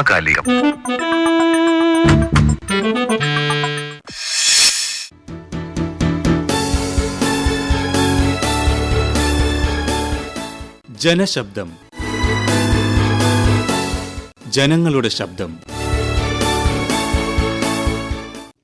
സമകാലികം. ജനശബ്ദം. ജനങ്ങളുടെ ശബ്ദം.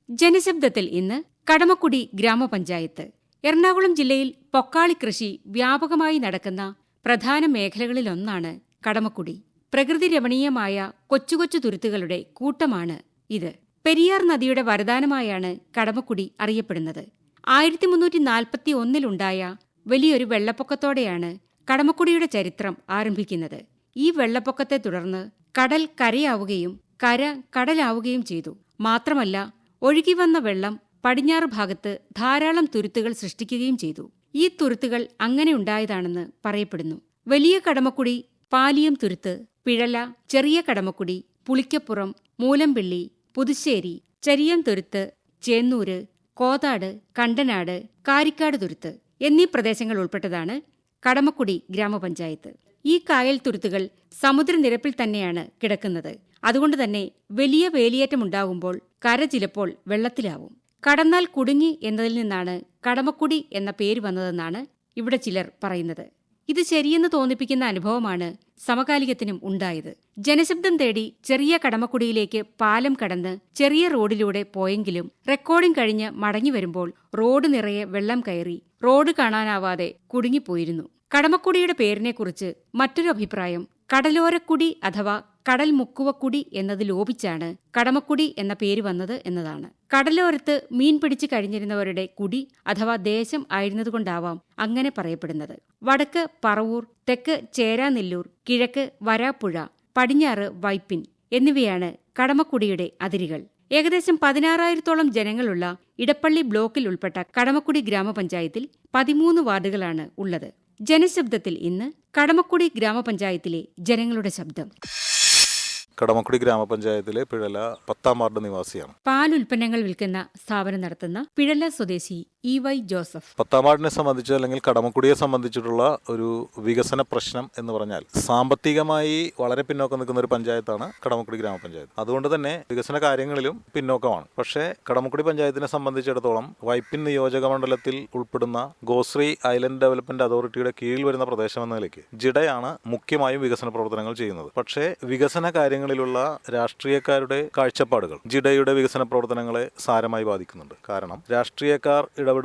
ജനശബ്ദത്തിൽ ഇന്ന് കടമക്കുടി ഗ്രാമപഞ്ചായത്ത് എറണാകുളം ജില്ലയിൽ പൊക്കാളി കൃഷി വ്യാപകമായി നടക്കുന്ന പ്രധാന മേഖലകളിലൊന്നാണ് കടമക്കുടി. പ്രകൃതി രമണീയമായ കൊച്ചു കൊച്ചു തുരുത്തുകളുടെ കൂട്ടമാണ് ഇത്. പെരിയാർ നദിയുടെ വരദാനമായാണ് കടമക്കുടി അറിയപ്പെടുന്നത്. ആയിരത്തി മുന്നൂറ്റി നാൽപ്പത്തി ഒന്നിലുണ്ടായ വലിയൊരു വെള്ളപ്പൊക്കത്തോടെയാണ് കടമക്കുടിയുടെ ചരിത്രം ആരംഭിക്കുന്നത്. ഈ വെള്ളപ്പൊക്കത്തെ തുടർന്ന് കടൽ കരയാവുകയും കര കടലാവുകയും ചെയ്തു. മാത്രമല്ല ഒഴുകി വന്ന വെള്ളം പടിഞ്ഞാറ് ഭാഗത്ത് ധാരാളം തുരുത്തുകൾ സൃഷ്ടിക്കുകയും ചെയ്തു. ഈ തുരുത്തുകൾ അങ്ങനെ ഉണ്ടായതാണെന്ന് പറയപ്പെടുന്നു. വലിയ കടമക്കുടി പാലിയം തുരുത്ത് പിഴല ചെറിയ കടമക്കുടി പുളിക്കപ്പുറം മൂലമ്പിള്ളി പുതുശ്ശേരി ചരിയംതുരുത്ത് ചേന്നൂര് കോതാട് കണ്ടനാട് കാരിക്കാട് തുരുത്ത് എന്നീ പ്രദേശങ്ങൾ ഉൾപ്പെട്ടതാണ് കടമക്കുടി ഗ്രാമപഞ്ചായത്ത്. ഈ കായൽ തുരുത്തുകൾ സമുദ്രനിരപ്പിൽ തന്നെയാണ് കിടക്കുന്നത്. അതുകൊണ്ട് തന്നെ വലിയ വേലിയേറ്റമുണ്ടാകുമ്പോൾ കര ചിലപ്പോൾ വെള്ളത്തിലാവും. കടന്നാൽ കുടുങ്ങി എന്നതിൽ നിന്നാണ് കടമക്കുടി എന്ന പേര് വന്നതെന്നാണ് ഇവിടെ ചിലർ പറയുന്നത്. ഇത് ശരിയെന്ന് തോന്നിപ്പിക്കുന്ന അനുഭവമാണ് സമകാലികത്തിനും ഉണ്ടായത്. ജനശബ്ദം തേടി ചെറിയ കടമക്കുടിയിലേക്ക് പാലം കടന്ന് ചെറിയ റോഡിലൂടെ പോയെങ്കിലും റെക്കോർഡിംഗ് കഴിഞ്ഞ് മടങ്ങി വരുമ്പോൾ റോഡ് നിറയെ വെള്ളം കയറി റോഡ് കാണാനാവാതെ കുടുങ്ങിപ്പോയിരുന്നു. കടമക്കുടിയുടെ പേരിനെക്കുറിച്ച് മറ്റൊരു അഭിപ്രായം കടലോരക്കുടി അഥവാ കടൽ മുക്കുവക്കുടി എന്നത് ലോപിച്ചാണ് കടമക്കുടി എന്ന പേര് വന്നത് എന്നതാണ്. കടലോരത്ത് മീൻ പിടിച്ചു കഴിഞ്ഞിരുന്നവരുടെ കുടി അഥവാ ദേശം ആയിരുന്നതുകൊണ്ടാവാം അങ്ങനെ പറയപ്പെടുന്നത്. വടക്ക് പറവൂർ തെക്ക് ചേരാനെല്ലൂർ കിഴക്ക് വരാപ്പുഴ പടിഞ്ഞാറ് വൈപ്പിൻ എന്നിവയാണ് കടമക്കുടിയുടെ അതിരുകൾ. ഏകദേശം പതിനാറായിരത്തോളം ജനങ്ങളുള്ള ഇടപ്പള്ളി ബ്ലോക്കിൽ ഉൾപ്പെട്ട കടമക്കുടി ഗ്രാമപഞ്ചായത്തിൽ പതിമൂന്ന് വാർഡുകളാണ് ഉള്ളത്. ജനശബ്ദത്തിൽ ഇന്ന് കടമക്കുടി ഗ്രാമപഞ്ചായത്തിലെ ജനങ്ങളുടെ ശബ്ദം. കടമക്കുടി ഗ്രാമപഞ്ചായത്തിലെ പിഴല പത്താം വാർഡ് നിവാസിയാണ്. പാൽ ഉൽപ്പന്നങ്ങൾ വിൽക്കുന്ന സ്ഥാപനം നടത്തുന്ന പിഴല സ്വദേശി ഇ വൈ ജോസഫ്. പത്താം വാർഡിനെ സംബന്ധിച്ച് അല്ലെങ്കിൽ കടമക്കുടിയെ സംബന്ധിച്ചിട്ടുള്ള ഒരു വികസന പ്രശ്നം എന്ന് പറഞ്ഞാൽ സാമ്പത്തികമായി വളരെ പിന്നോക്കം നിൽക്കുന്ന ഒരു പഞ്ചായത്താണ് കടമക്കുടി ഗ്രാമപഞ്ചായത്ത്. അതുകൊണ്ട് തന്നെ വികസന കാര്യങ്ങളിലും പിന്നോക്കമാണ്. പക്ഷേ കടമക്കുടി പഞ്ചായത്തിനെ സംബന്ധിച്ചിടത്തോളം വൈപ്പിൻ നിയോജക മണ്ഡലത്തിൽ ഉൾപ്പെടുന്ന ഗോശ്രീ ഐലൻഡ് ഡെവലപ്മെന്റ് അതോറിറ്റിയുടെ കീഴിൽ വരുന്ന പ്രദേശം എന്ന നിലയ്ക്ക് ജിഡയാണ് മുഖ്യമായും വികസന പ്രവർത്തനങ്ങൾ ചെയ്യുന്നത്. പക്ഷേ വികസന കാര്യങ്ങളിലുള്ള രാഷ്ട്രീയക്കാരുടെ കാഴ്ചപ്പാടുകൾ ജിഡയുടെ വികസന പ്രവർത്തനങ്ങളെ സാരമായി ബാധിക്കുന്നുണ്ട്. കാരണം രാഷ്ട്രീയക്കാർ ഇടപെടുന്ന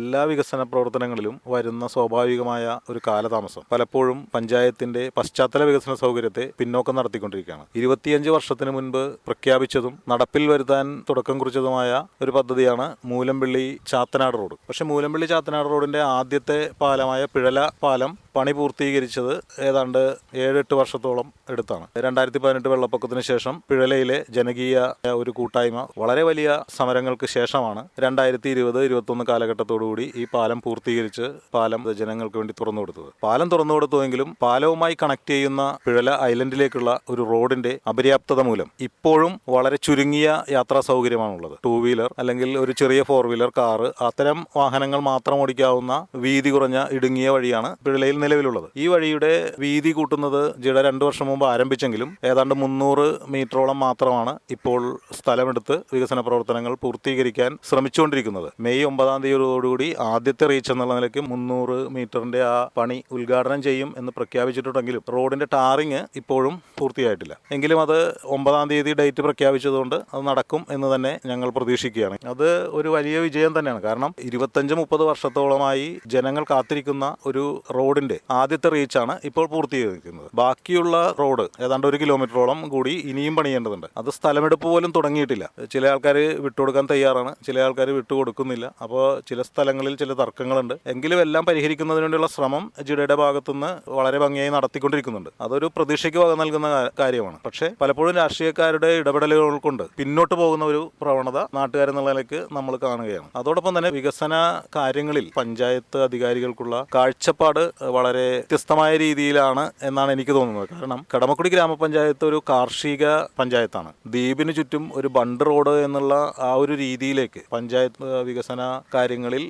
എല്ലാ വികസന പ്രവർത്തനങ്ങളിലും വരുന്ന സ്വാഭാവികമായ ഒരു കാലതാമസം. പലപ്പോഴും പഞ്ചായത്തിന്റെ പശ്ചാത്തല വികസന സൗകര്യത്തെ പിന്നോക്കം നടത്തിക്കൊണ്ടിരിക്കുകയാണ്. ഇരുപത്തിയഞ്ച് വർഷത്തിന് മുൻപ് പ്രഖ്യാപിച്ചതും നടപ്പിൽ വരുത്താൻ തുടക്കം കുറിച്ചതുമായ ഒരു പദ്ധതിയാണ് മൂലമ്പിള്ളി ചാത്തനാട് റോഡ്. പക്ഷെ മൂലമ്പിള്ളി ചാത്തനാട് റോഡിന്റെ ആദ്യത്തെ പാലമായ പിഴല പാലം പണി പൂർത്തീകരിച്ചത് ഏതാണ്ട് ഏഴെട്ട് വർഷത്തോളം എടുത്താണ്. രണ്ടായിരത്തി പതിനെട്ട് വെള്ളപ്പൊക്കത്തിന് ശേഷം പിഴലയിലെ ജനകീയ ഒരു കൂട്ടായ്മ വളരെ വലിയ സമരങ്ങൾക്ക് ശേഷമാണ് രണ്ടായിരത്തി ഇരുപത് ഇരുപത്തൊന്ന് കാലഘട്ടത്തോടുകൂടി ഈ പാലം പൂർത്തീകരിച്ച് പാലം ജനങ്ങൾക്ക് വേണ്ടി തുറന്നു കൊടുത്തത്. പാലം തുറന്നു കൊടുത്തുവെങ്കിലും പാലവുമായി കണക്ട് ചെയ്യുന്ന പിഴല ഐലൻഡിലേക്കുള്ള ഒരു റോഡിന്റെ അപര്യാപ്തത മൂലം ഇപ്പോഴും വളരെ ചുരുങ്ങിയ യാത്രാ സൗകര്യമാണുള്ളത്. ടൂ വീലർ അല്ലെങ്കിൽ ഒരു ചെറിയ ഫോർ വീലർ കാറ് അത്തരം വാഹനങ്ങൾ മാത്രം ഓടിക്കാവുന്ന വീതി കുറഞ്ഞ ഇടുങ്ങിയ വഴിയാണ് പിഴലയിൽ നിലവിലുള്ളത്. ഈ വഴിയുടെ വീതി കൂട്ടുന്നത് ജിട രണ്ടു വർഷം മുമ്പ് ആരംഭിച്ചെങ്കിലും ഏതാണ്ട് മുന്നൂറ് മീറ്ററോളം മാത്രമാണ് ഇപ്പോൾ സ്ഥലമെടുത്ത് വികസന പ്രവർത്തനങ്ങൾ പൂർത്തീകരിക്കാൻ ശ്രമിച്ചുകൊണ്ടിരിക്കുന്നത്. മെയ് ഒമ്പതാം തീയതിയോടുകൂടി ആദ്യത്തെ റീച്ച് എന്നുള്ള നിലയ്ക്ക് മുന്നൂറ് മീറ്ററിന്റെ ആ പണി ഉദ്ഘാടനം ചെയ്യും എന്ന് പ്രഖ്യാപിച്ചിട്ടുണ്ടെങ്കിലും റോഡിന്റെ ടാറിങ് ഇപ്പോഴും പൂർത്തിയായിട്ടില്ല. എങ്കിലും അത് ഒമ്പതാം തീയതി ഡേറ്റ് പ്രഖ്യാപിച്ചതുകൊണ്ട് അത് നടക്കും എന്ന് തന്നെ ഞങ്ങൾ പ്രതീക്ഷിക്കുകയാണ്. അത് ഒരു വലിയ വിജയം തന്നെയാണ്. കാരണം ഇരുപത്തഞ്ച് മുപ്പത് വർഷത്തോളമായി ജനങ്ങൾ കാത്തിരിക്കുന്ന ഒരു റോഡിന്റെ ആദ്യത്തെ റീച്ചാണ് ഇപ്പോൾ പൂർത്തീകരിക്കുന്നത്. ബാക്കിയുള്ള റോഡ് ഏതാണ്ട് ഒരു കിലോമീറ്ററോളം കൂടി ഇനിയും പണിയേണ്ടതുണ്ട്. അത് സ്ഥലമെടുപ്പ് പോലും തുടങ്ങിയിട്ടില്ല. ചില ആൾക്കാർ വിട്ടുകൊടുക്കാൻ തയ്യാറാണ്. ചില ആൾക്കാർ വിട്ടുകൊടുക്കുന്നില്ല. അപ്പോൾ ചില സ്ഥലങ്ങളിൽ ചില തർക്കങ്ങളുണ്ട്. എങ്കിലും എല്ലാം പരിഹരിക്കുന്നതിന് വേണ്ടിയുള്ള ശ്രമം ജിഡയുടെ ഭാഗത്തുനിന്ന് വളരെ ഭംഗിയായി നടത്തിക്കൊണ്ടിരിക്കുന്നുണ്ട്. അതൊരു പ്രതീക്ഷയ്ക്ക് വക നൽകുന്ന കാര്യമാണ്. പക്ഷേ പലപ്പോഴും രാഷ്ട്രീയക്കാരുടെ ഇടപെടലുകൾ കൊണ്ട് പിന്നോട്ട് പോകുന്ന ഒരു പ്രവണത നാട്ടുകാരെന്നുള്ള നിലയ്ക്ക് നമ്മൾ കാണുകയാണ്. അതോടൊപ്പം തന്നെ വികസന കാര്യങ്ങളിൽ പഞ്ചായത്ത് അധികാരികൾക്കുള്ള കാഴ്ചപ്പാട് വളരെ വ്യത്യസ്തമായ രീതിയിലാണ് എന്നാണ് എനിക്ക് തോന്നുന്നത്. കാരണം കടമക്കുടി ഗ്രാമപഞ്ചായത്ത് ഒരു കാർഷിക പഞ്ചായത്താണ്. ദ്വീപിന് ചുറ്റും ഒരു ബണ്ട് റോഡ് എന്നുള്ള ആ ഒരു രീതിയിലേക്ക് പഞ്ചായത്ത് വികസന കാര്യങ്ങളിൽ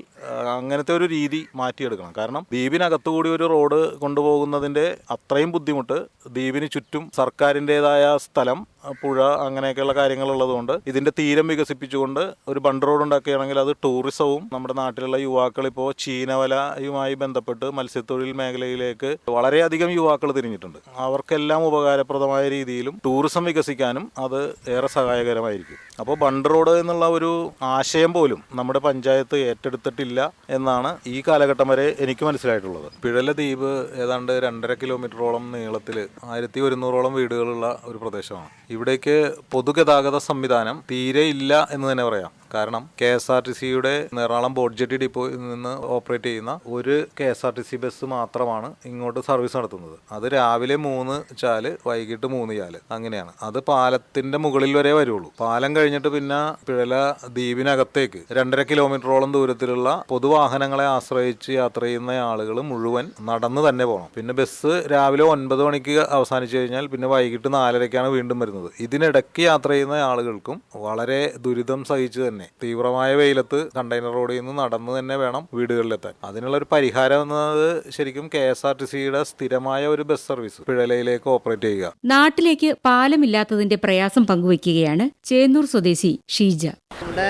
അങ്ങനത്തെ ഒരു രീതി മാറ്റിയെടുക്കണം. കാരണം ദ്വീപിനകത്തുകൂടി ഒരു റോഡ് കൊണ്ടുപോകുന്നതിന്റെ അത്രയും ബുദ്ധിമുട്ട് ദ്വീപിന് ചുറ്റും സർക്കാരിന്റെതായ സ്ഥലം പുഴ അങ്ങനെയൊക്കെയുള്ള കാര്യങ്ങളുള്ളതുകൊണ്ട് ഇതിന്റെ തീരം വികസിപ്പിച്ചുകൊണ്ട് ഒരു ബണ്ട് റോഡ് ഉണ്ടാക്കുകയാണെങ്കിൽ അത് ടൂറിസവും നമ്മുടെ നാട്ടിലുള്ള യുവാക്കൾ ഇപ്പോൾ ചീനവലയുമായി ബന്ധപ്പെട്ട് മത്സ്യത്തൊഴിൽ മേഖലയിലേക്ക് വളരെയധികം യുവാക്കൾ തിരിഞ്ഞിട്ടുണ്ട്. അവർക്കെല്ലാം ഉപകാരപ്രദമായ രീതിയിലും ടൂറിസം വികസിക്കാനും അത് ഏറെ സഹായകരമായിരിക്കും. അപ്പോൾ ബണ്ട് റോഡ് എന്നുള്ള ഒരു ആശയം പോലും നമ്മുടെ പഞ്ചായത്ത് ഏറ്റെടുത്തിട്ടില്ല എന്നാണ് ഈ കാലഘട്ടം വരെ എനിക്ക് മനസ്സിലായിട്ടുള്ളത്. പിഴല ദ്വീപ് ഏതാണ്ട് രണ്ടര കിലോമീറ്ററോളം നീളത്തിൽ ആയിരത്തി ഒരുന്നൂറോളം വീടുകളുള്ള ഒരു പ്രദേശമാണ്. ഇവിടേക്ക് പൊതുഗതാഗത സംവിധാനം തീരെ ഇല്ല എന്ന് തന്നെ പറയാം. കാരണം കെ എസ് ആർ ടി സിയുടെ എറണാകുളം ബോഡ്ജറ്റി ഡിപ്പോയിൽ നിന്ന് ഓപ്പറേറ്റ് ചെയ്യുന്ന ഒരു K S R T C bus മാത്രമാണ് ഇങ്ങോട്ട് സർവീസ് നടത്തുന്നത്. അത് രാവിലെ മൂന്ന് ചാൽ വൈകിട്ട് മൂന്ന് ചാൽ അങ്ങനെയാണ്. അത് പാലത്തിന്റെ മുകളിൽ വരെ വരുള്ളൂ. പാലം കഴിഞ്ഞിട്ട് പിന്നെ പിഴല ദ്വീപിനകത്തേക്ക് രണ്ടര കിലോമീറ്ററോളം ദൂരത്തിലുള്ള പൊതുവാഹനങ്ങളെ ആശ്രയിച്ച് യാത്ര ചെയ്യുന്ന ആളുകൾ മുഴുവൻ നടന്ന് തന്നെ പോകണം പിന്നെ ബസ് രാവിലെ ഒൻപത് മണിക്ക് അവസാനിച്ചു കഴിഞ്ഞാൽ പിന്നെ വൈകിട്ട് നാലരയ്ക്കാണ് വീണ്ടും വരുന്നത്. ഇതിനിടയ്ക്ക് യാത്ര ചെയ്യുന്ന ആളുകൾക്കും വളരെ ദുരിതം സഹിച്ച് തന്നെ തീവ്രമായ വെയിലത്ത് കണ്ടെയ്നർ റോഡിൽ നിന്ന് നടന്ന് തന്നെ വേണം വീടുകളിലെത്താൻ. അതിനുള്ള ഒരു പരിഹാരം എന്നത് ശരിക്കും കെ എസ് ആർ ടി സിയുടെ സ്ഥിരമായ ഒരു ബസ് സർവീസ് പിഴലയിലേക്ക് ഓപ്പറേറ്റ് ചെയ്യുക. നാട്ടിലേക്ക് പാലമില്ലാത്തതിന്റെ പ്രയാസം പങ്കുവയ്ക്കുകയാണ് ചേന്നൂർ സ്വദേശി ഷീജ. ഇവിടെ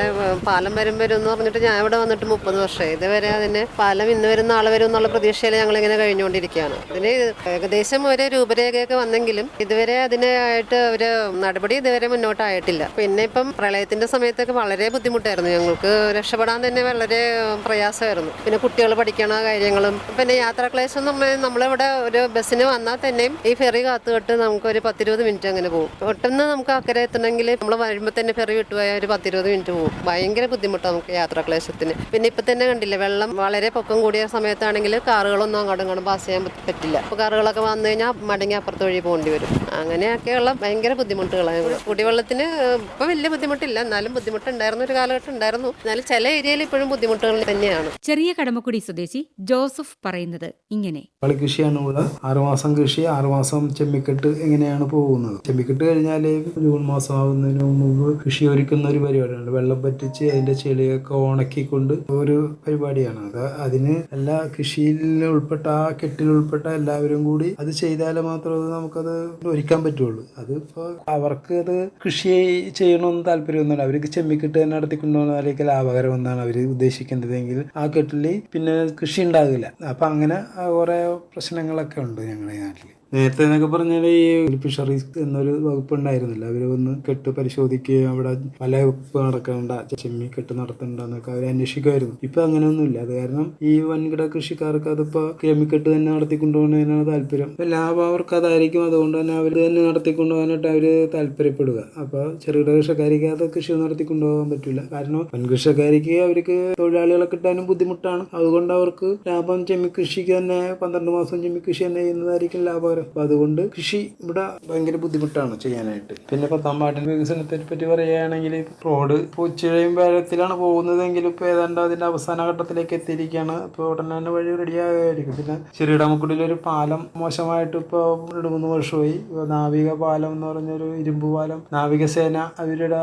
പാലം വരും വരും എന്ന് പറഞ്ഞിട്ട് ഞാൻ ഇവിടെ വന്നിട്ട് മുപ്പത് വർഷമായി. ഇതുവരെ അതിന് പാലം ഇന്ന് വരും നാളെ വരും എന്നുള്ള പ്രതീക്ഷയിൽ ഞങ്ങൾ ഇങ്ങനെ കഴിഞ്ഞുകൊണ്ടിരിക്കുകയാണ്. അതിന് ഏകദേശം ഒരു രൂപരേഖയൊക്കെ വന്നെങ്കിലും ഇതുവരെ അതിനായിട്ട് ഒരു നടപടി ഇതുവരെ മുന്നോട്ടായിട്ടില്ല. പിന്നെ ഇപ്പം പ്രളയത്തിന്റെ സമയത്തൊക്കെ വളരെ ബുദ്ധിമുട്ടായിരുന്നു. ഞങ്ങൾക്ക് രക്ഷപ്പെടാൻ തന്നെ വളരെ പ്രയാസമായിരുന്നു. പിന്നെ കുട്ടികൾ പഠിക്കണ കാര്യങ്ങളും പിന്നെ യാത്രാക്ലേശം നമ്മൾ നമ്മളിവിടെ ഒരു ബസ്സിന് വന്നാൽ തന്നെയും ഈ ഫെറി കാത്തുകെട്ട് നമുക്ക് ഒരു പത്തിരുപത് മിനിറ്റ് അങ്ങനെ പോകും. പെട്ടെന്ന് നമുക്ക് അക്കരെ എത്തണമെങ്കിൽ നമ്മൾ വരുമ്പോൾ തന്നെ ഫെറി വിട്ടുപോയാൽ ഒരു പത്തിരുപത് മിനിറ്റ് പോകും. ഭയങ്കര ബുദ്ധിമുട്ടാണ് നമുക്ക് യാത്രാക്ലേശത്തിന് പിന്നെ ഇപ്പം തന്നെ കണ്ടില്ല വെള്ളം വളരെ പൊക്കം കൂടിയ സമയത്താണെങ്കിൽ കാറുകളൊന്നും അങ്ങോട്ടും ഇങ്ങോട്ടും പാസ് ചെയ്യാൻ പറ്റില്ല. അപ്പോൾ കാറുകളൊക്കെ വന്നു കഴിഞ്ഞാൽ മടങ്ങി അപ്പുറത്ത് വഴി പോകേണ്ടി വരും. അങ്ങനെയൊക്കെയുള്ള ഭയങ്കര ബുദ്ധിമുട്ടുകളാണ് കുടിവെള്ളത്തിന് ഇപ്പം വലിയ ബുദ്ധിമുട്ടില്ല. എന്നാലും ബുദ്ധിമുട്ടുണ്ടായിരുന്ന. ഒരു കാലഘട്ടം ഉണ്ടായിരുന്നു. എന്നാലും ചില ഏരിയയിൽ ഇപ്പോഴും ബുദ്ധിമുട്ടുകൾ തന്നെയാണ്. ചെറിയ കടമക്കുടി സ്വദേശി ജോസഫ് പറയുന്നത് ഇങ്ങനെ. കൃഷിയാണ് ഇവിടെ ആറുമാസം കൃഷി ആറുമാസം ചെമ്മിക്കെട്ട് എങ്ങനെയാണ് പോകുന്നത്? ചെമ്മിക്കെട്ട് കഴിഞ്ഞാൽ ജൂൺ മാസം ആവുന്നതിന് മുമ്പ് കൃഷി ഒരുക്കുന്ന ഒരു പരിപാടിയാണ്. വെള്ളം പറ്റിച്ച് അതിന്റെ ചെളിയൊക്കെ ഉണക്കിക്കൊണ്ട് ഒരു പരിപാടിയാണ്. അത് അതിന് എല്ലാ കൃഷിയിൽ ഉൾപ്പെട്ട ആ കെട്ടിൽ ഉൾപ്പെട്ട എല്ലാവരും കൂടി അത് ചെയ്താലേ മാത്രമേ അത് നമുക്കത് ഒരുക്കാൻ പറ്റുള്ളൂ. അതിപ്പോ അവർക്ക് അത് കൃഷി ചെയ്യണമെന്ന് താല്പര്യമൊന്നുമില്ല. അവർക്ക് ചെമ്മിക്കെട്ട് തന്നെ നടത്തിക്കൊണ്ടുപോകുന്നതിലേക്ക് ലാഭകരം എന്നാണ് അവർ ഉദ്ദേശിക്കേണ്ടതെങ്കിൽ ആ കെട്ടിൽ പിന്നെ കൃഷി ഉണ്ടാകില്ല അപ്പം അങ്ങനെ കുറേ പ്രശ്നങ്ങളൊക്കെ ഉണ്ട് ഞങ്ങളുടെ നാട്ടിൽ നേരത്തെ എന്നൊക്കെ പറഞ്ഞാൽ ഈ ഫിഷറീസ് എന്നൊരു വകുപ്പ് ഉണ്ടായിരുന്നില്ല അവർ വന്ന് കെട്ട് പരിശോധിക്കുകയും അവിടെ പല വകുപ്പ് നടക്കണ്ട ചെമ്മി കെട്ട് നടത്തണ്ടെന്നൊക്കെ അവർ അന്വേഷിക്കുമായിരുന്നു. ഇപ്പൊ അങ്ങനെയൊന്നുമില്ല. അത് കാരണം ഈ വൻകിട കൃഷിക്കാർക്ക് അതിപ്പോ ചെമ്മിക്കെട്ട് തന്നെ നടത്തിക്കൊണ്ടുപോകുന്നതിനാണ് താല്പര്യം. ലാഭം അവർക്ക് അതായിരിക്കും. അതുകൊണ്ട് തന്നെ അവർ തന്നെ നടത്തിക്കൊണ്ടുപോകാനായിട്ട് അവർ താല്പര്യപ്പെടുക. അപ്പൊ ചെറുകിട കൃഷിക്കാർക്ക് അത് കൃഷി നടത്തിക്കൊണ്ടുപോകാൻ പറ്റില്ല കാരണം വൻകൃഷിക്കാർക്ക് അവർക്ക് തൊഴിലാളികളെ കിട്ടാനും ബുദ്ധിമുട്ടാണ്. അതുകൊണ്ട് അവർക്ക് ലാഭം ചെമ്മി കൃഷിക്ക് തന്നെ പന്ത്രണ്ട് മാസം ചെമ്മി കൃഷി തന്നെ ചെയ്യുന്നതായിരിക്കും ലാഭകരം. അപ്പൊ അതുകൊണ്ട് കൃഷി ഇവിടെ ഭയങ്കര ബുദ്ധിമുട്ടാണ് ചെയ്യാനായിട്ട്. പിന്നെ പത്താം പാട്ടിന്റെ വികസനത്തെ പറ്റി പറയുകയാണെങ്കിൽ റോഡ് ഉച്ചയും വേഗത്തിലാണ് പോകുന്നതെങ്കിൽ ഇപ്പൊ ഏതാണ്ട് അതിന്റെ അവസാന ഘട്ടത്തിലേക്ക് എത്തിയിരിക്കുകയാണ്. ഇപ്പൊ ഉടനെ തന്നെ വഴി റെഡിയാകുമായിരിക്കും പിന്നെ ചെറിയിടമക്കുടിയിൽ ഒരു പാലം മോശമായിട്ട് ഇപ്പൊ രണ്ട് മൂന്ന് വർഷമായി. നാവിക പാലം എന്ന് പറഞ്ഞൊരു ഇരുമ്പ് പാലം നാവികസേന അവരുടെ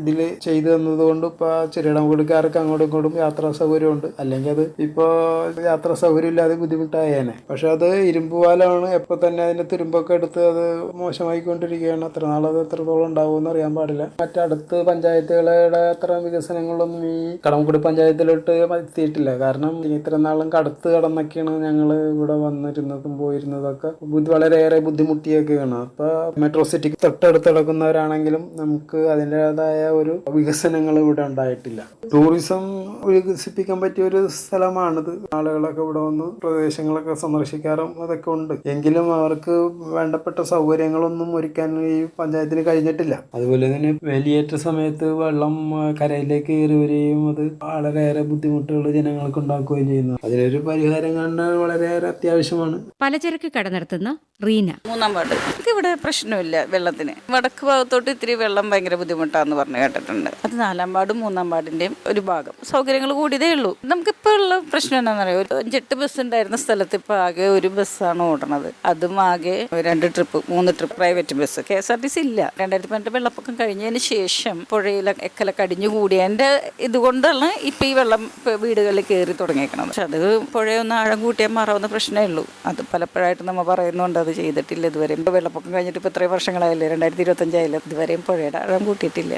ഇതിൽ ചെയ്തു തന്നതുകൊണ്ട് ഇപ്പൊ ചെറിയിടമക്കുടിക്കാർക്ക് അങ്ങോട്ടും ഇങ്ങോട്ടും യാത്രാ സൗകര്യമുണ്ട്. അല്ലെങ്കിൽ അത് ഇപ്പോ യാത്രാ സൗകര്യം ഇല്ലാതെ ബുദ്ധിമുട്ടായേനെ. പക്ഷെ അത് ഇരുമ്പ് പാലമാണ്. എപ്പോ തന്നെ അതിന്റെ തുരുമ്പൊക്കെ എടുത്ത് അത് മോശമായിക്കൊണ്ടിരിക്കുകയാണ്. അത്ര നാളത് എത്രത്തോളം ഉണ്ടാവുമെന്ന് അറിയാൻ പാടില്ല. മറ്റടുത്ത് പഞ്ചായത്തുകളുടെ അത്ര വികസനങ്ങളൊന്നും ഈ കടമക്കുടി പഞ്ചായത്തിലോട്ട് എത്തിയിട്ടില്ല. കാരണം ഇത്ര നാളും കടത്ത് കടന്നൊക്കെയാണ് ഞങ്ങൾ ഇവിടെ വന്നിരുന്നതും പോയിരുന്നതൊക്കെ വളരെയേറെ ബുദ്ധിമുട്ടിയൊക്കെയാണ്. അപ്പൊ മെട്രോ സിറ്റിക്ക് തൊട്ടടുത്ത് കിടക്കുന്നവരാണെങ്കിലും നമുക്ക് അതിന്റെതായ ഒരു വികസനങ്ങൾ ഇവിടെ ഉണ്ടായിട്ടില്ല. ടൂറിസം വികസിപ്പിക്കാൻ പറ്റിയ ഒരു സ്ഥലമാണിത്. ആളുകളൊക്കെ ഇവിടെ വന്ന് പ്രദേശങ്ങളൊക്കെ സന്ദർശിക്കാറും അതൊക്കെ ഉണ്ട്. എങ്കിലും അവർക്ക് വേണ്ടപ്പെട്ട സൗകര്യങ്ങളൊന്നും ഒരുക്കാൻ ഈ പഞ്ചായത്തിന് കഴിഞ്ഞിട്ടില്ല. അതുപോലെ തന്നെ വേലിയേറ്റ സമയത്ത് വെള്ളം കരയിലേക്ക് കയറി വരികയും അത് വളരെയേറെ ബുദ്ധിമുട്ടുകൾ ജനങ്ങൾക്ക് ഉണ്ടാക്കുകയും ചെയ്യുന്നു. അതിനൊരു പരിഹാരം കാണാൻ വളരെയേറെ അത്യാവശ്യമാണ്. പലചരക്ക് കട നടത്തുന്ന റീന. മൂന്നാം വാർഡ്. ഇവിടെ പ്രശ്നമില്ല വെള്ളത്തിന്. വടക്ക് ഭാഗത്തോട്ട് ഇത്തിരി വെള്ളം ഭയങ്കര ബുദ്ധിമുട്ടാന്ന് പറഞ്ഞു കേട്ടിട്ടുണ്ട്. അത് നാലാം വാർഡും മൂന്നാം വാർഡിന്റെയും ഒരു ഭാഗം. സൗകര്യങ്ങൾ കൂടിയതേ ഉള്ളൂ. നമുക്കിപ്പോൾ ഉള്ള പ്രശ്നം എന്താണെന്നറിയോ? ഒരു അഞ്ചെട്ട് ബസ് ഉണ്ടായിരുന്ന സ്ഥലത്ത് ഇപ്പോൾ ആകെ ഒരു ബസ്സാണ് ഓടണത്. അതും ആകെ രണ്ട് ട്രിപ്പ് മൂന്ന് trip private bus K S R T C ഇല്ല. രണ്ടായിരത്തി പതിനെട്ട് വെള്ളപ്പൊക്കം കഴിഞ്ഞതിന് ശേഷം പുഴയിലെ എക്കല കടിഞ്ഞു കൂടിയ എന്റെ ഇതുകൊണ്ടാണ് ഇപ്പം ഈ വെള്ളം വീടുകളിൽ കയറി തുടങ്ങിയേക്കണം പക്ഷെ അത് പുഴയൊന്ന് ആഴം കൂട്ടിയാൽ മാറാവുന്ന പ്രശ്നമേ ഉള്ളൂ. അത് പലപ്പോഴായിട്ട് നമ്മൾ പറയുന്നുണ്ട് അത് ചെയ്തിട്ടില്ല ഇതുവരെ ഇപ്പോൾ വെള്ളപ്പൊക്കം കഴിഞ്ഞിട്ട് ഇപ്പോൾ ഇത്രയും വർഷങ്ങളായില്ലേ? രണ്ടായിരത്തി ഇരുപത്തഞ്ചായാലും ഇതുവരെയും പുഴയുടെ ആഴം കൂട്ടിയിട്ടില്ല.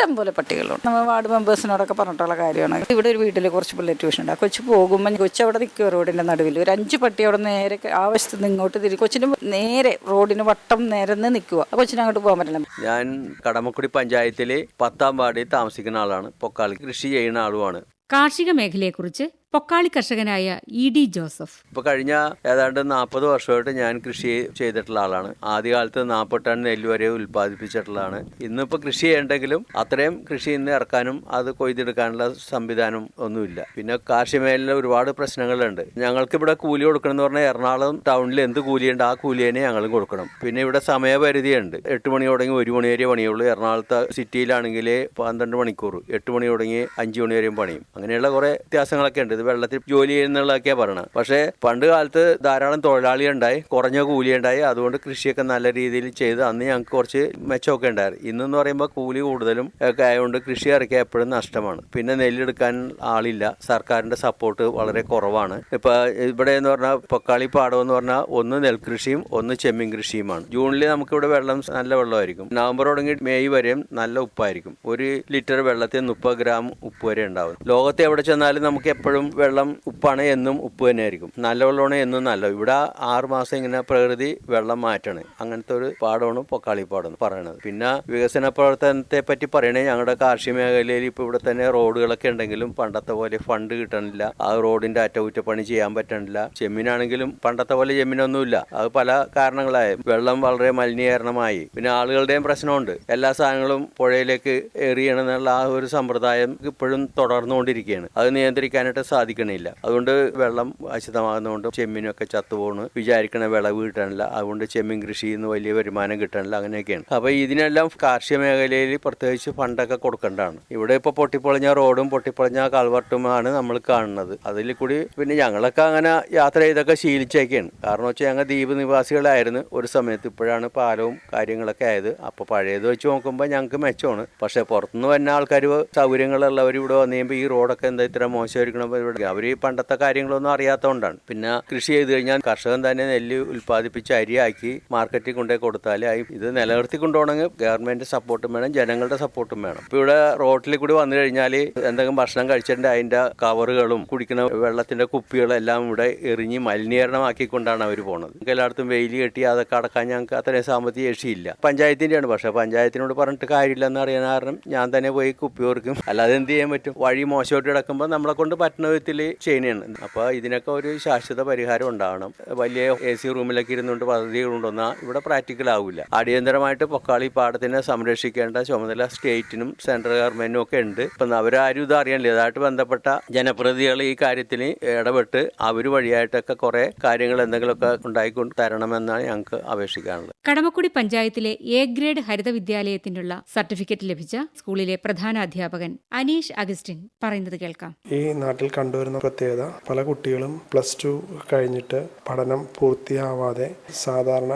ഇഷ്ടം പോലെ പട്ടികളുണ്ട്. നമ്മൾ വാർഡ് മെമ്പേഴ്സിനോടൊക്കെ പറഞ്ഞിട്ടുള്ള കാര്യമാണ്. ഇവിടെ ഒരു വീട്ടിൽ കുറച്ച് പിള്ളേർ ട്യൂഷൻ ഉണ്ട്. ആ കൊച്ചു പോകുമ്പോൾ കൊച്ചു അവിടെ നിൽക്കുക റോഡിന്റെ നടുവിൽ ഒരു അഞ്ച് പട്ടി അവിടെ നേരെ ആ വശത്ത് നിന്ന് ഇങ്ങോട്ട് തിരി കൊച്ചിന് നേരെ റോഡിന് വട്ടം നിരന്ന് നിൽക്കുക ആ കൊച്ചിന് അങ്ങോട്ട് പോകാൻ പറ്റില്ല. ഞാൻ കടമക്കുടി പഞ്ചായത്തിലെ പത്താം വാർഡിൽ താമസിക്കുന്ന ആളാണ്. പൊക്കാളി കൃഷി ചെയ്യുന്ന ആളുമാണ്. കാർഷിക മേഖലയെക്കുറിച്ച് പൊക്കാളി കർഷകനായ ഇ ഡി ജോസഫ്. ഇപ്പോൾ കഴിഞ്ഞ ഏതാണ്ട് നാൽപ്പത് വർഷമായിട്ട് ഞാൻ കൃഷി ചെയ്തിട്ടുള്ള ആളാണ്. ആദ്യകാലത്ത് നാൽപ്പത് ടൺ നെല്ല് വരെ ഉൽപ്പാദിപ്പിച്ചിട്ടുള്ളതാണ്. ഇന്നിപ്പോ കൃഷി ചെയ്യണ്ടെങ്കിലും അത്രയും കൃഷി ഇന്ന് ഇറക്കാനും അത് കൊയ്തെടുക്കാനുള്ള സംവിധാനം ഒന്നുമില്ല. പിന്നെ കാർഷിക മേഖലയിൽ ഒരുപാട് പ്രശ്നങ്ങളുണ്ട്. ഞങ്ങൾക്ക് ഇവിടെ കൂലി കൊടുക്കണം എന്ന് പറഞ്ഞാൽ എറണാകുളം ടൗണിൽ എന്ത് കൂലിയുണ്ട് ആ കൂലി തന്നെ ഞങ്ങൾ കൊടുക്കണം. പിന്നെ ഇവിടെ സമയപരിധിയുണ്ട്. എട്ട് മണി തുടങ്ങി ഒരു മണി വരെ പണിയുള്ളൂ. എറണാകുളത്തെ സിറ്റിയിലാണെങ്കിൽ പന്ത്രണ്ട് മണിക്കൂർ എട്ട് മണി തുടങ്ങി അഞ്ച് മണി വരെയും പണിയും. അങ്ങനെയുള്ള കുറേ വ്യത്യാസങ്ങളൊക്കെ ഉണ്ട്. ഇത് വെള്ളത്തിൽ ജോലി ചെയ്യുന്നുള്ളതൊക്കെയാ പറയണത്. പക്ഷേ പണ്ട് കാലത്ത് ധാരാളം തൊഴിലാളികളുണ്ടായി കുറഞ്ഞ കൂലി ഉണ്ടായി അതുകൊണ്ട് കൃഷിയൊക്കെ നല്ല രീതിയിൽ ചെയ്ത് അന്ന് ഞങ്ങൾക്ക് കുറച്ച് മെച്ചമൊക്കെ ഉണ്ടായിരുന്നു. ഇന്നെന്ന് പറയുമ്പോൾ കൂലി കൂടുതലും ഒക്കെ ആയതുകൊണ്ട് കൃഷി ഇറക്കിയാൽ എപ്പോഴും നഷ്ടമാണ്. പിന്നെ നെല്ലെടുക്കാൻ ആളില്ല. സർക്കാരിന്റെ സപ്പോർട്ട് വളരെ കുറവാണ്. ഇപ്പൊ ഇവിടെ എന്ന് പറഞ്ഞാൽ പൊക്കാളി പാടം എന്ന് പറഞ്ഞാൽ ഒന്ന് നെൽകൃഷിയും ഒന്ന് ചെമ്മീൻ കൃഷിയുമാണ്. ജൂണിൽ നമുക്കിവിടെ വെള്ളം നല്ല വെള്ളമായിരിക്കും. നവംബർ തുടങ്ങി മെയ് വരെയും നല്ല ഉപ്പായിരിക്കും. ഒരു ലിറ്റർ വെള്ളത്തിൽ മുപ്പത് ഗ്രാം ഉപ്പ് വരെ ഉണ്ടാവും. ലോകത്ത് എവിടെ ചെന്നാലും നമുക്ക് എപ്പോഴും വെള്ളം ഉപ്പാണ് എന്നും ഉപ്പ് തന്നെയായിരിക്കും. നല്ല വെള്ളമാണ് എന്നും നല്ല. ഇവിടെ ആറ് മാസം ഇങ്ങനെ പ്രകൃതി വെള്ളം മാറ്റണേ. അങ്ങനത്തെ ഒരു പാടമാണ് പൊക്കാളി പാടം പറയണത്. പിന്നെ വികസന പ്രവർത്തനത്തെ പറ്റി പറയണേ ഞങ്ങളുടെ കാർഷിക മേഖലയിൽ ഇപ്പോൾ ഇവിടെ തന്നെ റോഡുകളൊക്കെ ഉണ്ടെങ്കിലും പണ്ടത്തെ പോലെ ഫണ്ട് കിട്ടണില്ല. ആ റോഡിന്റെ അറ്റകുറ്റപ്പണി ചെയ്യാൻ പറ്റണില്ല. ചെമ്മീനാണെങ്കിലും പണ്ടത്തെ പോലെ ചെമ്മീനൊന്നുമില്ല. അത് പല കാരണങ്ങളായി. വെള്ളം വളരെ മലിനീകരണമായി. പിന്നെ ആളുകളുടെയും പ്രശ്നമുണ്ട്. എല്ലാ സാധനങ്ങളും പുഴയിലേക്ക് എറിയണമെന്നുള്ള ആ ഒരു സമ്പ്രദായം ഇപ്പോഴും തുടർന്നുകൊണ്ടിരിക്കുകയാണ്. അത് നിയന്ത്രിക്കാനായിട്ട് സാധിക്കണില്ല. അതുകൊണ്ട് വെള്ളം അശുദ്ധമാകുന്നതുകൊണ്ട് ചെമ്മീനൊക്കെ ചത്തുപോണ് വിചാരിക്കണ വിളവ് കിട്ടണില്ല അതുകൊണ്ട് ചെമ്മീൻ കൃഷിയിൽ നിന്ന് വലിയ വരുമാനം കിട്ടണില്ല അങ്ങനെയൊക്കെയാണ്. അപ്പോൾ ഇതിനെല്ലാം കാർഷിക മേഖലയിൽ പ്രത്യേകിച്ച് ഫണ്ടൊക്കെ കൊടുക്കേണ്ടതാണ്. ഇവിടെ ഇപ്പൊ പൊട്ടിപ്പൊളിഞ്ഞ റോഡും പൊട്ടിപ്പൊളിഞ്ഞ കൾവർട്ടുമാണ് നമ്മൾ കാണുന്നത്. അതിൽ കൂടി പിന്നെ ഞങ്ങളൊക്കെ അങ്ങനെ യാത്ര ചെയ്തൊക്കെ ശീലിച്ചേക്കാണ്. കാരണം വെച്ചാൽ ഞങ്ങൾ ദ്വീപ് നിവാസികളായിരുന്നു ഒരു സമയത്ത്. ഇപ്പോഴാണ് പാലവും കാര്യങ്ങളൊക്കെ ആയത്. അപ്പോൾ പഴയത് വെച്ച് നോക്കുമ്പോൾ ഞങ്ങൾക്ക് മെച്ചമാണ്. പക്ഷേ പുറത്തുനിന്ന് വരുന്ന ആൾക്കാർ സൗകര്യങ്ങളുള്ളവർ ഇവിടെ വന്നു കഴിയുമ്പോൾ ഈ റോഡൊക്കെ എന്താ ഇത്ര മോശമായിരിക്കണം ഇവിടെ അവർ ഈ പണ്ടത്തെ കാര്യങ്ങളൊന്നും അറിയാത്തതുകൊണ്ടാണ്. പിന്നെ കൃഷി ചെയ്ത് കഴിഞ്ഞാൽ കർഷകൻ തന്നെ നെല്ല് ഉൽപ്പാദിപ്പിച്ച് അരിയാക്കി മാർക്കറ്റിൽ കൊണ്ടുപോയി കൊടുത്താൽ ഇത് നിലനിർത്തി കൊണ്ടുപോകണമെങ്കിൽ ഗവൺമെന്റ് സപ്പോർട്ടും വേണം ജനങ്ങളുടെ സപ്പോർട്ടും വേണം. ഇപ്പോൾ ഇവിടെ റോട്ടിൽ കൂടി വന്നു കഴിഞ്ഞാൽ എന്തെങ്കിലും ഭക്ഷണം കഴിച്ചിട്ട് അതിന്റെ കവറുകളും കുടിക്കുന്ന വെള്ളത്തിന്റെ കുപ്പികളും എല്ലാം ഇവിടെ എറിഞ്ഞ് മലിനീകരണമാക്കിക്കൊണ്ടാണ് അവർ പോണത്. എല്ലായിടത്തും വെയിൽ കെട്ടി അതൊക്കെ അടക്കാൻ ഞങ്ങൾക്ക് അത്രയും സാമ്പത്തിക ശേഷിയില്ല. പഞ്ചായത്തിന്റെയാണ് പക്ഷേ പഞ്ചായത്തിനോട് പറഞ്ഞിട്ട് കാര്യമില്ലെന്ന് അറിയാൻ കാരണം ഞാൻ തന്നെ പോയി കുപ്പി ഓർക്കും അല്ലാതെ എന്ത് ചെയ്യാൻ പറ്റും? വഴി മോശമായിട്ട് കിടക്കുമ്പോൾ നമ്മളെ കൊണ്ട് പറ്റുന്ന വിധത്തിൽ ചെയ്യണതാണ് അപ്പോൾ ഇതിനൊക്കെ ഒരു ശാശ്വത പരിഹാരം ഉണ്ടാവണം. വലിയ എ സി റൂമിലൊക്കെ ഇരുന്നുകൊണ്ട് പദ്ധതികൾ കൊണ്ടുവന്നാൽ ഇവിടെ പ്രാക്ടിക്കൽ ആവില്ല അടിയന്തരമായിട്ട് പൊക്കാളി പാടത്തിനെ സംരക്ഷിക്കേണ്ട ചുമതല സ്റ്റേറ്റിനും സെൻട്രൽ ഗവൺമെന്റിനും ഒക്കെ ഉണ്ട്. ഇപ്പം അവരാരും ഇത് അറിയണില്ല. ഇതായിട്ട് ബന്ധപ്പെട്ട ജനപ്രതിനിധികൾ ഈ കാര്യത്തിൽ ഇടപെട്ട് അവർ വഴിയായിട്ടൊക്കെ കുറേ കാര്യങ്ങൾ എന്തെങ്കിലുമൊക്കെ ഉണ്ടായിക്കൊണ്ട് തരണമെന്നാണ് ഞങ്ങൾക്ക് അപേക്ഷിക്കാനുള്ളത്. കടമക്കുടി പഞ്ചായത്തിലെ എ ഗ്രേഡ് ഹരിത വിദ്യാലയത്തിനുള്ള സർട്ടിഫിക്കറ്റ് ലഭിച്ച സ്കൂളിലെ പ്രധാന അധ്യാപകൻ അനീഷ് അഗസ്റ്റിൻ പറയുന്നത് കേൾക്കാം. ഈ നാട്ടിൽ കണ്ടുവരുന്ന പ്രത്യേകത പല കുട്ടികളും പ്ലസ് ടു കഴിഞ്ഞിട്ട് പഠനം പൂർത്തിയാവാതെ സാധാരണ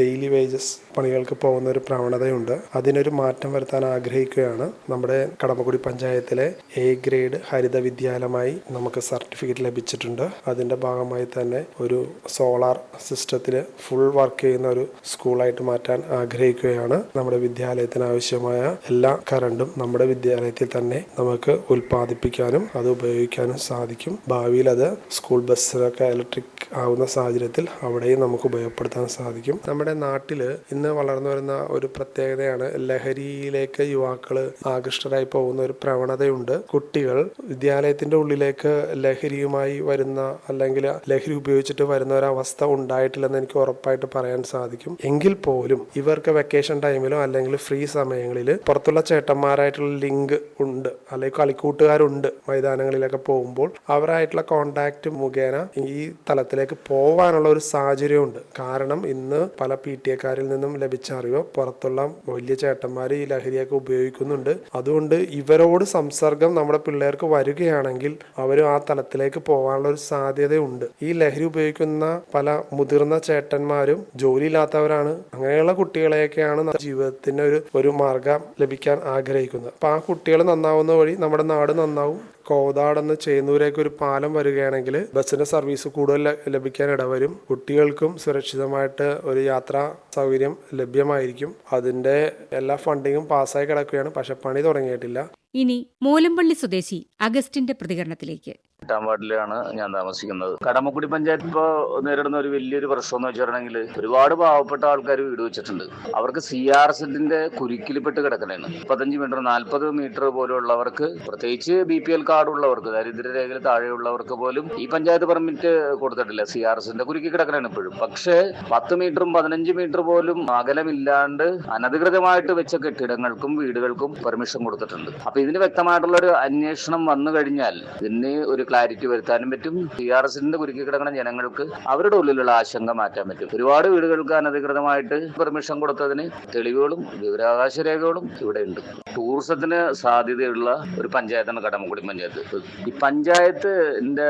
ഡെയിലി വേജസ് പണികൾക്ക് പോകുന്ന ഒരു പ്രവണതയുണ്ട്. അതിനൊരു മാറ്റം വരുത്താൻ ആഗ്രഹിക്കുകയാണ് നമ്മുടെ കടമക്കുടി പഞ്ചായത്തിലെ എ ഗ്രേഡ് ഹരിത വിദ്യാലയമായി നമുക്ക് സർട്ടിഫിക്കറ്റ് ലഭിച്ചിട്ടുണ്ട്. അതിന്റെ ഭാഗമായി തന്നെ ഒരു സോളാർ സിസ്റ്റത്തിൽ ഫുൾ വർക്ക് ചെയ്യുന്ന ഒരു സ്കൂളായിട്ട് മാറ്റാൻ ആഗ്രഹിക്കുകയാണ്. നമ്മുടെ വിദ്യാലയത്തിന് ആവശ്യമായ എല്ലാ കറണ്ടും നമ്മുടെ വിദ്യാലയത്തിൽ തന്നെ നമുക്ക് ഉൽപ്പാദിപ്പിക്കാനും അത് ഉപയോഗിക്കാനും സാധിക്കും. ഭാവിയിൽ അത് സ്കൂൾ ബസ്സിലൊക്കെ ഇലക്ട്രിക് ആവുന്ന സാഹചര്യത്തിൽ അവിടെയും നമുക്ക് ഉപയോഗപ്പെടുത്താൻ സാധിക്കും. നമ്മുടെ നാട്ടിൽ ഇന്ന് വളർന്നു വരുന്ന ഒരു പ്രത്യേകതയാണ് ലഹരിയിലേക്ക് യുവാക്കൾ ആകൃഷ്ടരായി പോകുന്ന ഒരു പ്രവണതയുണ്ട്. കുട്ടികൾ വിദ്യാലയത്തിന്റെ ഉള്ളിലേക്ക് ലഹരിയുമായി വരുന്ന അല്ലെങ്കിൽ ലഹരി ഉപയോഗിച്ചിട്ട് വരുന്ന ഒരു അവസ്ഥ ഉണ്ടായിട്ടില്ലെന്ന് എനിക്ക് ഉറപ്പായിട്ട് പറയാൻ സാധിക്കും. എങ്കിൽ പോലും ഇവർക്ക് വെക്കേഷൻ ടൈമിലോ അല്ലെങ്കിൽ ഫ്രീ സമയങ്ങളിൽ പുറത്തുള്ള ചേട്ടന്മാരായിട്ടുള്ള ലിങ്ക് ഉണ്ട്. അല്ലെങ്കിൽ കളിക്കൂട്ടുകാരുണ്ട് മൈതാനങ്ങളിലൊക്കെ പോകുമ്പോൾ. അവരായിട്ടുള്ള കോണ്ടാക്ട് മുഖേന ഈ തലത്തിലേക്ക് പോവാനുള്ള ഒരു സാഹചര്യമുണ്ട്. കാരണം ഇന്ന് പല പി ടി എക്കാരിൽ നിന്നും ലഭിച്ച അറിവ് പുറത്തുള്ള വലിയ ചേട്ടന്മാർ ഈ ലഹരിയൊക്കെ ഉപയോഗിക്കുന്നുണ്ട്. അതുകൊണ്ട് ഇവരോട് സംസർഗം നമ്മുടെ പിള്ളേർക്ക് വരികയാണെങ്കിൽ അവർ ആ തലത്തിലേക്ക് പോകാനുള്ള ഒരു സാധ്യതയുണ്ട്. ഈ ലഹരി ഉപയോഗിക്കുന്ന പല മുതിർന്ന ചേട്ടന്മാരും ജോലിയില്ലാത്തവരാണ് അങ്ങനെയുള്ള കുട്ടികളെയൊക്കെയാണ് ജീവിതത്തിന് ഒരു ഒരു മാർഗം ലഭിക്കാൻ ആഗ്രഹിക്കുന്നത്. അപ്പൊ ആ കുട്ടികൾ നന്നാവുന്ന വഴി നമ്മുടെ നാട് നന്നാവും. കോതാടെന്ന് ചേന്നൂരേക്ക് ഒരു പാലം വരികയാണെങ്കിൽ ബസ്സിന്റെ സർവീസ് കൂടുതൽ ലഭിക്കാൻ ഇടവരും. കുട്ടികൾക്കും സുരക്ഷിതമായിട്ട് ഒരു യാത്രാ സൗകര്യം ലഭ്യമായിരിക്കും. അതിന്റെ എല്ലാ ഫണ്ടിങ്ങും പാസ്സായി കിടക്കുകയാണ്. പക്ഷെ പണി തുടങ്ങിയിട്ടില്ല. ഇനി മൂലമ്പള്ളി സ്വദേശി അഗസ്റ്റിന്റെ പ്രതികരണത്തിലേക്ക്. എട്ടാം വാർഡിലാണ് ഞാൻ താമസിക്കുന്നത്. കടമക്കുടി പഞ്ചായത്ത് ഇപ്പോൾ നേരിടുന്ന ഒരു വലിയൊരു പ്രശ്നം എന്ന് വെച്ചിട്ടുണ്ടെങ്കിൽ ഒരുപാട് പാവപ്പെട്ട ആൾക്കാർ വീട് വെച്ചിട്ടുണ്ട്. അവർക്ക് സി ആർ സെറ്റിന്റെ കുരുക്കിൽപ്പെട്ട് കിടക്കണേന്ന്. മുപ്പത്തഞ്ച് മീറ്റർ നാൽപ്പത് മീറ്റർ പോലുള്ളവർക്ക് പ്രത്യേകിച്ച് ബി പി എൽ കാർഡ് ഉള്ളവർക്ക് ദരിദ്രരേഖയിൽ താഴെയുള്ളവർക്ക് പോലും ഈ പഞ്ചായത്ത് പെർമിറ്റ് കൊടുത്തിട്ടില്ല. സി ആർ എസിന്റെ കുരുക്കി കിടക്കണേന്ന് ഇപ്പോഴും. പക്ഷേ പത്ത് മീറ്ററും പതിനഞ്ച് മീറ്റർ പോലും അകലമില്ലാണ്ട് അനധികൃതമായിട്ട് വെച്ച കെട്ടിടങ്ങൾക്കും വീടുകൾക്കും പെർമിഷൻ കൊടുത്തിട്ടുണ്ട്. അപ്പൊ ഇതിന് വ്യക്തമായിട്ടുള്ള ഒരു അന്വേഷണം വന്നു കഴിഞ്ഞാൽ ഇതിന് ഒരു ക്ലാരിറ്റി വരുത്താനും പറ്റും. ടി ആർ എസിന്റെ കുരുക്കി കിടക്കുന്ന ജനങ്ങൾക്ക് അവരുടെ ഉള്ളിലുള്ള ആശങ്ക മാറ്റാൻ പറ്റും. ഒരുപാട് വീടുകൾക്ക് അനധികൃതമായിട്ട് പെർമിഷൻ കൊടുത്തതിന് തെളിവുകളും വിവരാവകാശ രേഖകളും ഇവിടെ ഉണ്ട്. ടൂറിസത്തിന് സാധ്യതയുള്ള ഒരു പഞ്ചായത്താണ് കടമക്കുടി പഞ്ചായത്ത്. ഈ പഞ്ചായത്തിന്റെ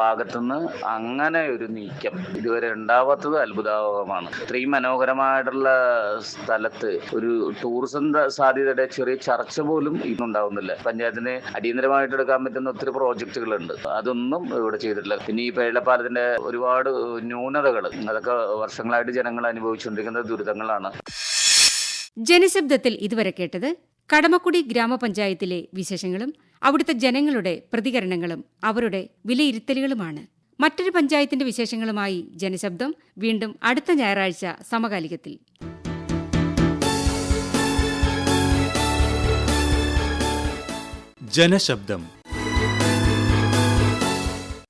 ഭാഗത്തുനിന്ന് അങ്ങനെ ഒരു നീക്കം ഇതുവരെ ഉണ്ടാവാത്തത് അത്ഭുതാവഹമാണ്. ഇത്രയും മനോഹരമായിട്ടുള്ള സ്ഥലത്ത് ഒരു ടൂറിസം സാധ്യതയുടെ ചെറിയ ചർച്ച പോലും ഇന്നുണ്ടാവുന്നില്ല. പഞ്ചായത്തിന് അടിയന്തരമായിട്ട് എടുക്കാൻ പറ്റുന്ന ഒത്തിരി പ്രോജക്റ്റുകളുണ്ട് അതൊന്നും ഇവിടെ ചെയ്തിട്ടില്ല. പിന്നെ ഈ പേഴപ്പാലത്തിന്റെ ഒരുപാട് ന്യൂനതകൾ അതൊക്കെ വർഷങ്ങളായിട്ട് ജനങ്ങൾ അനുഭവിച്ചുകൊണ്ടിരിക്കുന്ന ദുരിതങ്ങളാണ്. ജനശബ്ദത്തിൽ ഇതുവരെ കേട്ടത് കടമക്കുടി ഗ്രാമപഞ്ചായത്തിലെ വിശേഷങ്ങളും അവിടുത്തെ ജനങ്ങളുടെ പ്രതികരണങ്ങളും അവരുടെ വിലയിരുത്തലുകളുമാണ്. മറ്റൊരു പഞ്ചായത്തിന്റെ വിശേഷങ്ങളുമായി ജനശബ്ദം വീണ്ടും അടുത്ത ഞായറാഴ്ച സമകാലികത്തിൽ. ജനശബ്ദം.